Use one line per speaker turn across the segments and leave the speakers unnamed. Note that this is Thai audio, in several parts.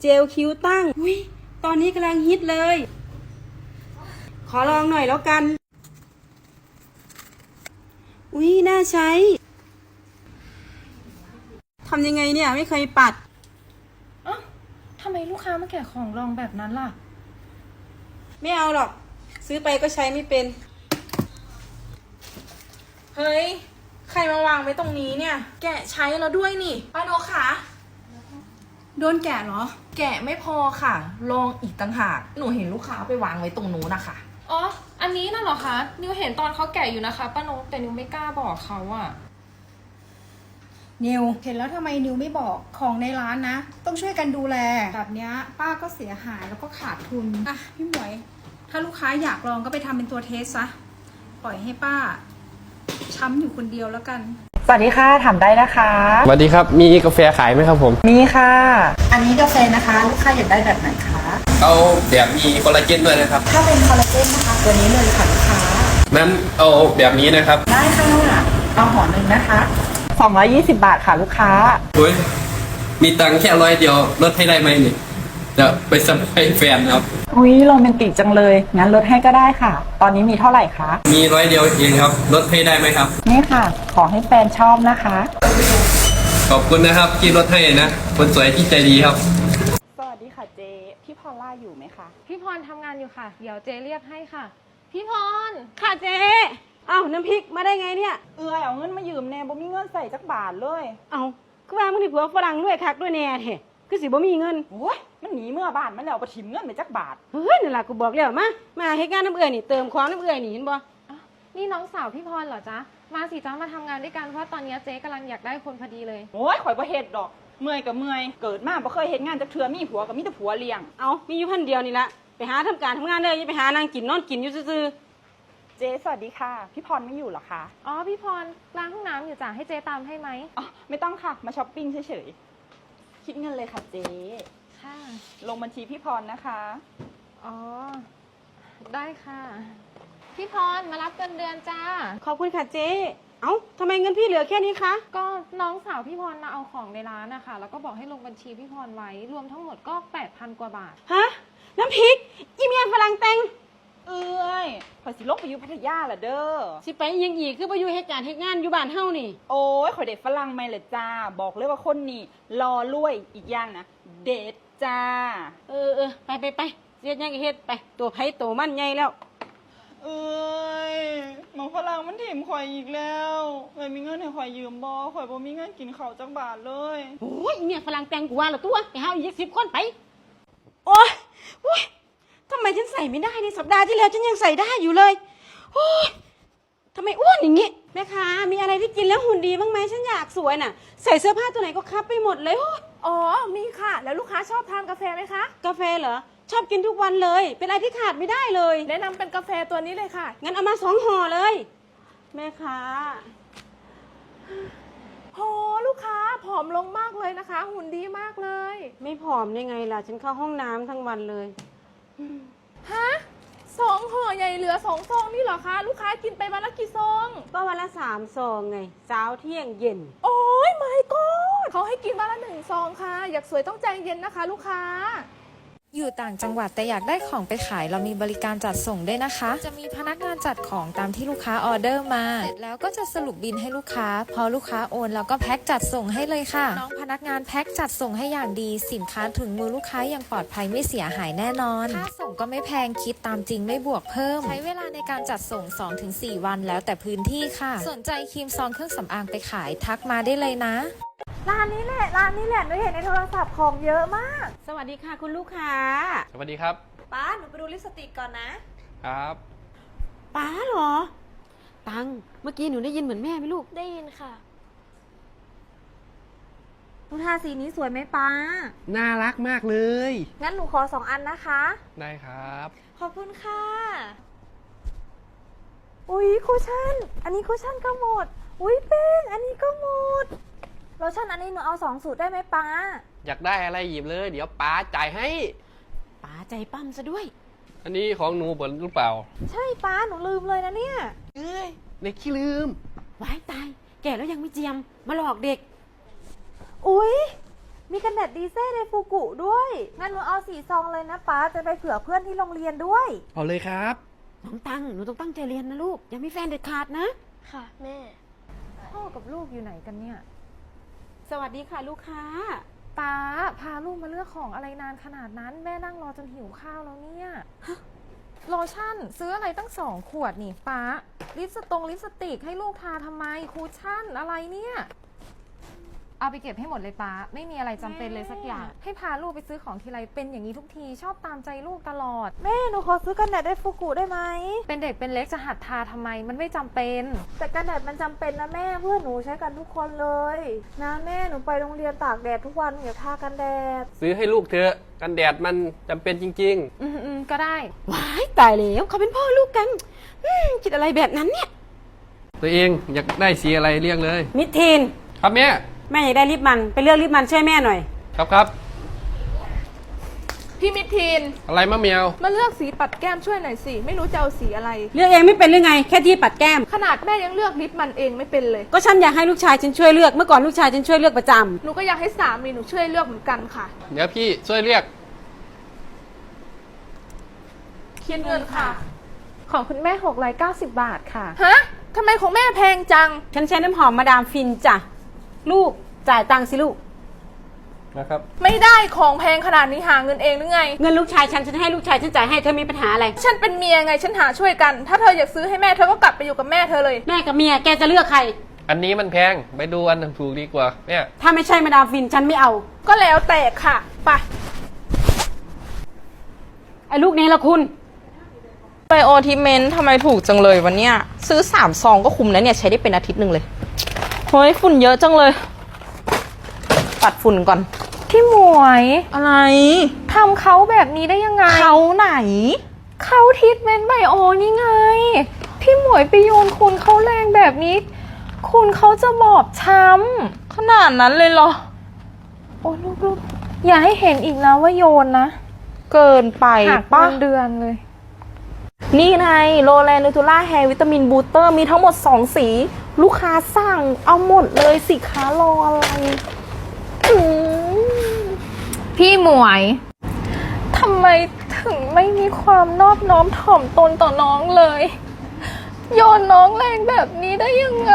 เจลคิ้วตั้งอุ้ยตอนนี้กำลังฮิตเลย ขอลองหน่อยแล้วกัน อุ้ยน่าใช้ทำยังไงเนี่ยไม่เคยปัด
เอ้าทำไมลูกค้ามาแกะของรองแบบนั้นล่ะ
ไม่เอาหรอก ซื้อไปก็ใช้ไม่เป็น
เฮ้ย ใครมาวางไว้ตรงนี้เนี่ย แกะใช้แล้วด้วยนี่ป้าโนค่ะ
โดนแกะเหรอ
แกะไม่พอค่ะ ลองอีกต่างหาก หนูเห็นลูกค้าไปวางไว้ตรงนู้นนะคะ
อ๋อ อันนี้น่ะเหรอคะ นิวเห็นตอนเขาแกะอยู่นะคะป้านกแต่นิวไม่กล้าบอกเขาอะ
นิวเห็นแล้วทำไมนิวไม่บอกของในร้านนะ ต้องช่วยกันดูแล แบบเนี้ยป้าก็เสียหายแล้วก็ขาดทุน อะ พี่หมวย ถ้าลูกค้าอยากลองก็ไปทำเป็นตัวเทสซะ ปล่อยให้ป้า ช้ำอยู่คนเดียวแล้วกัน
สวัสดีค่ะถามได้นะคะ
สวัสดีครับ มีกาแฟขายไหมครับผม
มีค่ะ อันนี้กาแฟนะคะ ลูกค้าอยากได้แบบไหนคะ
เอาแบบมีคอลลาเจนด้วยนะครับ
ถ้าเป็นคอลลาเจนนะคะ ตัวนี้เลยค่ะลูกค้า
นั้นเอาแบบนี้นะครับ
ได้ค่ะเอาห่อหนึ่งนะคะ220 บาทค่ะลูกค้า
โอ้ยมีตังค์แค่ร้อยเดียวลดให้ได้ไหมนี่ จะไปสัมภาษณ์แฟนครับ
อุ้ยโรแมนติกจังเลย งั้นลดให้ก็ได้ค่ะ ตอนนี้มีเท่าไหร่คะ
มีร้อยเดียวเองครับลดให้ได้ไหมครับ
นี่ค่ะ ขอให้แฟนชอบนะคะ
ขอบคุณนะครับที่ลดให้นะ คนสวยที่ใจดีครับ
สวัสดีค่ะเจ พี่พอลล่าอยู่ไหมคะ
พี่พรทำงานอยู่ค่ะ เดี๋ยวเจเรียกให้ค่ะ พี่พร
ค่ะเจ๊เอ้าน้ำพริกมาได้ไงเนี่ย
เอื้อยเอาเงินมายืมแน่บ่มีเงินใส่จักบาทเลย
เอาคือว่ามึงที่ผัวฝรั่งด้วยคักด้วยแน่เถอะ คือสิบ่มีเงิน
โอ้ยมันหนีเมื่อบ้านมันแล้วบ่ถิมเงินไปจักบาท
เฮ้ยนั่นล่ะกูบอกแล้วมามาเฮ็ดงานน้ำเอื่อยนี่เติมของน้ำเอื่อยนี่เห็นบ่
นี่น้องสาวพี่พรเหรอจ๊ะ มาสิจ๊ะมาทำงานด้วยกันเพราะตอนนี้เจ๊กำลังอยากได้คนพอดีเลย
โอ้ยข่อยบ่เฮ็ดดอก เมื่อยก็เมื่อย เกิดมาบ่เคยเฮ็ดงานจักเทื่อมีผัวก็มีแต่ผัวเลี้ยง
เอามีอยู่พันเดียวนี่ละไปหาทำการทำงานเลยอย่าไปหานางกินนอนกินอยู่ซื่อ
เจสวัสดีค่ะ พี่พรไม่อยู่เหรอคะ
อ๋อพี่พรล้างห้องน้ำอยู่จ้ะให้เจ๊ตามให้ไหม
อ๋อ ไม่ต้องค่ะ มาช้อปปิ้งเฉยๆ คิดเงินเลยค่ะเจ
ค่ะ
ลงบัญชีพี่พรนะคะ
อ๋อ ได้ค่ะ พี่พรมารับเงินเดือนจ้า
ๆขอบคุณค่ะเจ๊ เอ้าทำไมเงินพี่เหลือแค่นี้คะ
ก็น้องสาวพี่พรมาเอาของในร้านนะคะ แล้วก็บอกให้ลงบัญชีพี่พรไว้ รวมทั้งหมดก็ 8,000 กว่าบาท
ฮะ น้ำพริก อีเมียฝรั่งแต่ง
เอ้ยข่อยสิลงไปอยู่พัทยาละเด้อ
สิไปอิหยังอีกคือไปอยู่เหตุการณ์เหตุงานอยู่บ้านเฮานี่
โอ้ยข่อยเด็ดฝรั่งไม่เลยจ้า บอกเลยว่าคนนี้รอรวยอีกอย่างนะ เด็ดจ้า
เออเออไปไปไปเสียยังอีเฮ็ดไป ตัวไผตัวมันใหญ่แล้ว
เอ้ยหมอฝรั่งมันถิ่มข่อยอีกแล้วไม่มีเงินให้ข่อยยืมบอข่อยบ่มีเงินกินข้าวจักบาทเลย
โอ้ยอีเมียฝรั่งแต่งกูว่าและตัวไปหาอีกสิบคนไป โอ้ยโอ้ยทำไม ฉันใส่ไม่ได้ในสัปดาห์ที่แล้วฉันยังใส่ได้อยู่เลยโอ้ยทำไมอ้วนอย่างงี้แม่ค้ามีอะไรที่กินแล้วหุ่นดีบ้างไหมฉันอยากสวยน่ะ ใส่เสื้อผ้าตัวไหนก็คับไปหมดเลยโอ้ย
อ๋อ มีค่ะ แล้วลูกค้าชอบทานกาแฟไหมคะ
กาแฟเหรอ ชอบกินทุกวันเลย เป็นอะไรที่ขาดไม่ได้เลย
แนะนำเป็นกาแฟตัวนี้เลยค่ะ
งั้นเอามาสองห่อเลย แม่ค้า
โห ลูกค้าผอมลงมากเลยนะคะ หุ่นดีมากเลย
ไม่ผอมได้ไงล่ะ ฉันเข้าห้องน้ำทั้งวันเลย
ฮะสองห่อใหญ่เหลือสองซองนี่เหรอคะ ลูกค้ากินไปวันละกี่ซอง
ก็วันละสามซองไงเช้าเที่ยงเย็น
โอ้ยไม่ก็เขาให้กินวันละหนึ่งซองค่ะ อยากสวยต้องใจเย็นนะคะ ลูกค้า
อยู่ต่างจังหวัดแต่อยากได้ของไปขายเรามีบริการจัดส่งด้วยนะคะ จะมีพนักงานจัดของตามที่ลูกค้าออเดอร์มาเสร็จแล้วก็จะสรุปบินให้ลูกค้า พอลูกค้าโอนเราก็แพ็คจัดส่งให้เลยค่ะน้องพนักงานแพ็คจัดส่งให้อย่างดี สินค้าถึงมือลูกค้าอย่างปลอดภัยไม่เสียหายแน่นอนค่าส่งก็ไม่แพงคิดตามจริงไม่บวกเพิ่ม ใช้เวลาในการจัดส่ง 2-4 วันแล้วแต่พื้นที่ค่ะ สนใจครีมซองเครื่องสำอางไปขายทักมาได้เลยนะ
ร้านนี้แหละร้านนี้แหละหนูเห็นในโทรศัพท์ของเยอะมาก
สวัสดีค่ะคุณลูกค้า
สวัสดีครับ
ป้าหนูไปดูลิปสติกก่อนนะ
ครับ
ป้าเหรอ ตัง เมื่อกี้หนูได้ยินเหมือนแม่ไหมลูก
ได้ยินค่ะ หนูทาสีนี้สวยไหมป้า
น่ารักมากเลย
งั้นหนูขอสองอันนะคะ
ได้ครับ
ขอบคุณค่ะ อุ๊ยคุชชั่น อันนี้คุชชั่นก็หมด อุ๊ยเป้งอันนี้ก็หมด โลชั่นอันนี้หนูเอาสองสูตรได้ไหมป้า
อยากได้อะไรหยิบเลย เดี๋ยวป้าจ่ายให้
ป้าใจปั้มซะด้วย
อันนี้ของหนูเปิดหรือเปล่า
ใช่ป้าหนูลืมเลยนะเนี่ย
เอ้ยเด็กขี้ลืม
ว้ายตาย แก่แล้วยังไม่เจียม มาหลอกเด็ก
อุ๊ย มีกันแดดดีเซ่ในฟูกุด้วย งั้นหนูเอาสีซองเลยนะป้าจะไปเผื่อเพื่อนที่โรงเรียนด้วย
เอาเลยครับ
น้องตัง หนูต้องตั้งใจเรียนนะลูก อย่ามีแฟนเด็ดขาดนะ
ค่ะ แม่
พ่อกับลูกอยู่ไหนกันเนี่ย
สวัสดีค่ะลูกค้า
ป้าพาลูกมาเลือกของอะไรนานขนาดนั้น แม่นั่งรอจนหิวข้าวแล้วเนี่ยโลชั่น ซื้ออะไรตั้งสองขวดนี่ป้าลิปสตงลิปสติกให้ลูกทาทำไมคูชั่นอะไรเนี่ย เอาไปเก็บให้หมดเลยป้า ไม่มีอะไรจำเป็นเลยสักอย่าง ให้พาลูกไปซื้อของทีไรเป็นอย่างนี้ทุกทีชอบตามใจลูกตลอด
แม่หนูขอซื้อกันแดดได้ฟูกุได้ไหม
เป็นเด็กเป็นเล็กจะหัดทาทำไม มันไม่จำเป็น
แต่กันแดดมันจำเป็นนะแม่เพื่อนหนูใช้กันทุกคนเลย นะแม่หนูไปโรงเรียนตากแดดทุกวันอย่าทากันแดด
ซื้อให้ลูกเถอะกันแดดมันจำเป็นจริง
อืมอืมก็ได้
ว้ายตายแล้วเขาเป็นพ่อลูกกันอืมคิดอะไรแบบนั้นเนี่ย
ๆ ตัวเองอยากได้สีอะไรเรียกเลย
มิทีน
ครับแม่
แม่อยากได้ลิปมันไปเลือกลิปมันช่วยแม่หน่อย
ครับครับ
พี่มิทีน
อะไรมะเมียว
มาเลือกสีปัดแก้มช่วยหน่อยสิ ไม่รู้จะเอาสีอะไร
เลือกเองไม่เป็นหรือไง แค่ที่ปัดแก้ม
ขนาดแม่ยังเลือกลิปมันเองไม่เป็นเลย
ก็ฉันอยากให้ลูกชายฉันช่วยเลือกเมื่อก่อนลูกชายฉันช่วยเลือกประจำ
หนูก็อยากให้สามีหนูช่วยเลือกเหมือนกันค่ะ
เดี๋ยวพี่ช่วยเรียก
คิดเงินค่ะ
ของคุณแม่690 บาทค่ะ
ฮะทำไมของแม่แพงจัง
ฉันใช้น้ำหอมมาดามฟินจ้ะ ลูกจ่ายตังค์สิลูก
นะครับ
ไม่ได้ของแพงขนาดนี้หาเงินเองหรือไง
เงินลูกชายฉันฉันให้ลูกชายฉันจ่ายให้เธอมีปัญหาอะไร
ฉันเป็นเมียไงฉันหาช่วยกัน ถ้าเธออยากซื้อให้แม่เธอก็กลับไปอยู่กับแม่เธอเลย
แม่กับเมียแกจะเลือกใคร
อันนี้มันแพง ไปดูอันถูกดีกว่าแม่
ถ้าไม่ใช่มาดามฟินฉันไม่เอา
ก็แล้วแต่ค่ะไป
ไอ้ลูกนี้ละคุณ
ไบโอทิเมนต์ทำไมถูกจังเลยวันเนี้ยซื้อสามซองก็คุ้มแล้วเนี่ย ใช้ได้เป็นอาทิตย์หนึ่งเลย เฮ้ยฝุ่นเยอะจังเลย ปัดฝุ่นก่อน
พี่หมวย
อะไร
ทำเขาแบบนี้ได้ยังไง
เขาไหน
เขาทิทเมนต์ไบโอนี่ไง พี่หมวยไปโยนคุณเขาแรงแบบนี้ คุณเขาจะบอบช้ำ
ขนาดนั้นเลยเหรอ
โอ้ลูกๆอย่าให้เห็นอีกนะว่าโยนนะ
เกินไป
หัก
ปะ
เงินเดือนเลย
นี่ไงโรแลนูทูล่าแฮร์วิตามินบูสเตอร์มีทั้งหมด 2 สี ลูกค้าสั่งเอาหมดเลยสิคะรออะไรอืม
พี่หมวย ทำไมถึงไม่มีความนอบน้อมถ่อมตนต่อน้องเลย โยนน้องแรงแบบนี้ได้ยังไง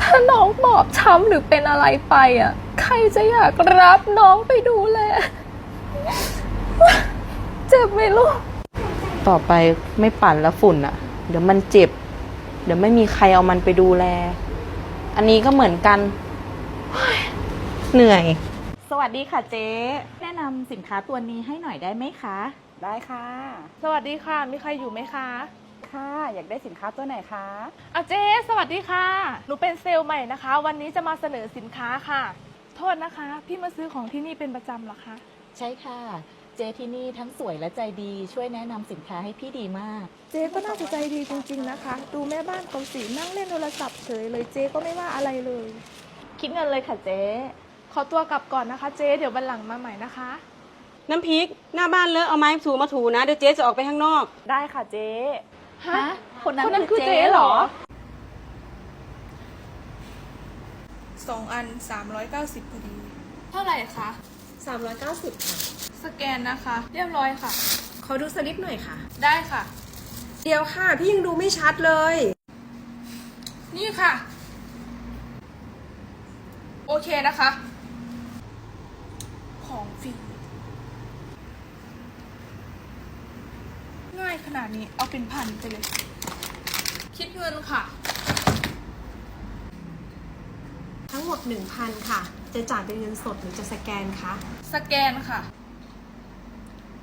ถ้าน้องบอบช้ำหรือเป็นอะไรไปอะ ใครจะอยากรับน้องไปดูแลเจ็บไหมลูก
ต่อไปไม่ปั่นแล้วฝุ่นอะ่ะ เดี๋ยวมันเจ็บ เดี๋ยวไม่มีใครเอามันไปดูแล อันนี้ก็เหมือนกันเฮ้ยเหนื่อย
สวัสดีค่ะเจ๊ แนะนำสินค้าตัวนี้ให้หน่อยได้ไหมคะ
ได้ค่ะ
สวัสดีค่ะ มีใครอยู่ไหมคะ
ค่ะ อยากได้สินค้าตัวไหนคะ
อะเจ๊สวัสดีค่ะ หนูเป็นเซลล์ใหม่นะคะ วันนี้จะมาเสนอสินค้าค่ะ โทษนะคะ พี่มาซื้อของที่นี่เป็นประจำเหรอคะ
ใช่ค่ะ เจ๊ที่นี่ทั้งสวยและใจดีช่วยแนะนำสินค้าให้พี่ดีมาก
เจ๊ก็น่าจะใจดีจริง ๆนะคะ ดูแม่บ้านเขาสีนั่งเล่นโทรศัพท์เฉยเลยเจ๊ก็ไม่ว่าอะไรเลย
คิดเงินเลยค่ะเจ๊
ขอตัวกลับก่อนนะคะ เจ๊เดี๋ยววันหลังมาใหม่นะคะ
น้ำพริกหน้าบ้านเลอะเอาไม้ถูมาถูนะเดี๋ยวเจ๊จะออกไปข้างนอก
ได้ค่ะเจ๊
ฮะ
คนนั้น
คนนั้น
คือ
คือ
เจ๊
เจ๊
เห
เห
ร
ร
อ
อ
สองอัน 390พอดี
เท่าไหร่คะ
390ค่ะ
สแกนนะคะ เรียบร้อยค่ะ
ขอดูสลิปหน่อยค่ะ
ได้ค่ะ
เดี๋ยวค่ะ พี่ยังดูไม่ชัดเลย
นี่ค่ะ โอเคนะคะ ของฟรีง่ายขนาดนี้เอาเป็นพันไปเลย คิดเงินค่ะ
ทั้งหมด 1,000 ค่ะ จะจ่ายเป็นเงินสดหรือจะสแกนคะ
สแกนค่ะ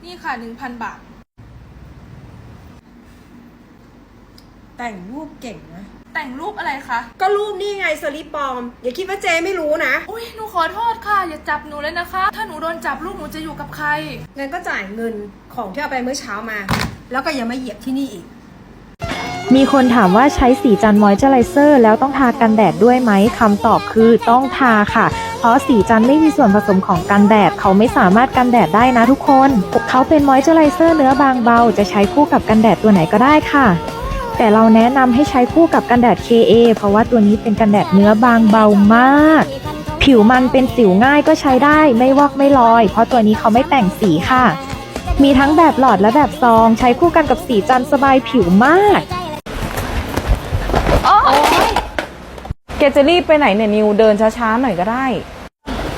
นี่ค่ะ1,000บาท
แต่งรูปเก่งนะ
แต่งรูปอะไรคะ
ก็รูปนี่ไงสลิปปลอม อย่าคิดว่าเจไม่รู้นะ
อุ้ยหนูขอโทษค่ะ อย่าจับหนูเลยนะคะ ถ้าหนูโดนจับลูกหนูจะอยู่กับใคร
งั้นก็จ่ายเงินของที่เอาไปเมื่อเช้ามา แล้วก็อย่ามาเหยียบที่นี่อีก
มีคนถามว่าใช้สีจันมอยเจอไรเซอร์แล้วต้องทากันแดดด้วยไหมคำตอบคือต้องทาค่ะ เพราะสีจันไม่มีส่วนผสมของกันแดด เขาไม่สามารถกันแดดได้นะทุกคน เขาเป็นมอยเจอไรเซอร์เนื้อบางเบา จะใช้คู่กับกันแดดตัวไหนก็ได้ค่ะ แต่เราแนะนำให้ใช้คู่กับกันแดด KA เพราะว่าตัวนี้เป็นกันแดดเนื้อบางเบามาก ผิวมันเป็นสิวง่ายก็ใช้ได้ไม่วอกไม่ลอย เพราะตัวนี้เขาไม่แต่งสีค่ะ มีทั้งแบบหลอดและแบบซอง ใช้คู่กันกับสีจันสบายผิวมาก
แกจะรีบไปไหนเนี่ยนิวเดินช้าๆหน่อยก็ได้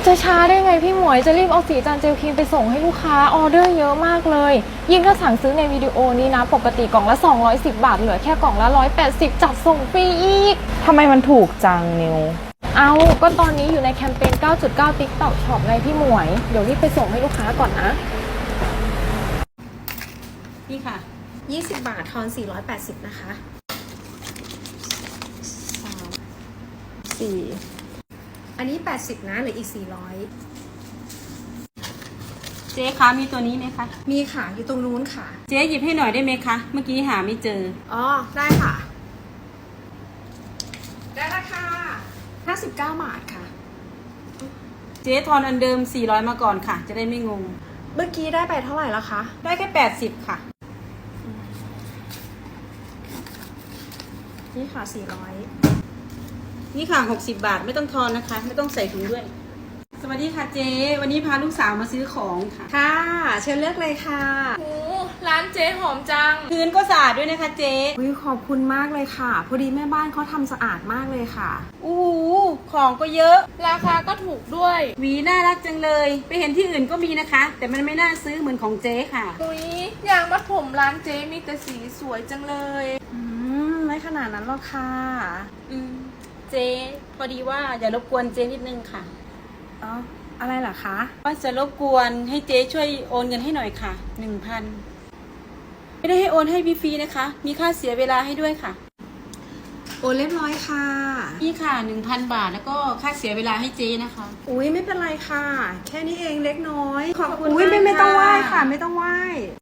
จะช้าได้ไงพี่หมวยจะรีบเอาสีจานเจลครีมไปส่งให้ลูกค้าออเดอร์เยอะมากเลย ยิ่งถ้าสั่งซื้อในวิดีโอนี้นะ ปกติกล่องละ 210 บาท เหลือแค่กล่องละ 180 จัดส่งฟรีอีก
ทำไมมันถูกจังนิว
เอาก็ตอนนี้อยู่ในแคมเปญ 9.9 TikTok Shop ไงพี่หมวย เดี๋ยวรีบไปส่งให้ลูกค้าก่อนนะ
นี่ค่ะ
20 บาททอน 480 นะคะสาม สี่อันนี้ 80 นะเหลืออีก 400
เจ๊คะมีตัวนี้ไหมคะ
มีค่ะอยู่ตรงนู้นค่ะ
เจ๊หยิบให้หน่อยได้ไหมคะ เมื่อกี้หาไม่เจอ
อ๋อ ได้ค่ะ ได้ราคา59 บาทค่ะ
เจ๊ทอนอันเดิม 400 มาก่อนค่ะ จะได้ไม่งง
เมื่อกี้ได้ไปเท่าไหร่แล้วคะ
ได้แค่ 80 ค่ะ
นี่ค่ะ
นี่ค่ะ 60 บาทไม่ต้องทอนนะคะ ไม่ต้องใส่ถุงด้วย สวัสดีค่ะเจ๊ วันนี้พาลูกสาวมาซื้อของค่ะ
400ค่ะ เชิญเลือกเลยค่ะ
โอ้ร้านเจ๊หอมจัง
พื้นก็สะอาดด้วยนะคะเจ๊
อุ๊ยขอบคุณมากเลยค่ะ พอดีแม่บ้านเขาทำสะอาดมากเลยค่ะ
อู้หูของก็เยอะ
ราคาก็ถูกด้วย
หวีน่ารักจังเลย ไปเห็นที่อื่นก็มีนะคะ แต่มันไม่น่าซื้อเหมือนของเจ๊ค่ะ
อุ้ยยางมัดผมร้านเจ๊มีแต่สีสวยจังเลย
อืมไม่ขนาดนั้นหรอกค่ะ
อืม เจ๊พอดีว่าอย่ารบกวนเจ๊นิดนึงค่ะ
อ๋ออะไรเหรอคะ
ว่าจะรบกวนให้เจ๊ช่วยโอนเงินให้หน่อยค่ะหนึ่งพันไม่ได้ให้โอนให้ฟรีๆนะคะ มีค่าเสียเวลาให้ด้วยค่ะ
โอนเรียบร้อยค่ะ
นี่ค่ะหนึ่งพันบาทแล้วก็ค่าเสียเวลาให้เจ๊นะคะ
อุ้ยไม่เป็นไรค่ะ แค่นี้เองเล็กน้อย
ขอบคุณ
อุ้ยไม่
มาก
ไม่ต้องไหว้
ค่ะ
ค่ะไม่ต้องไหว้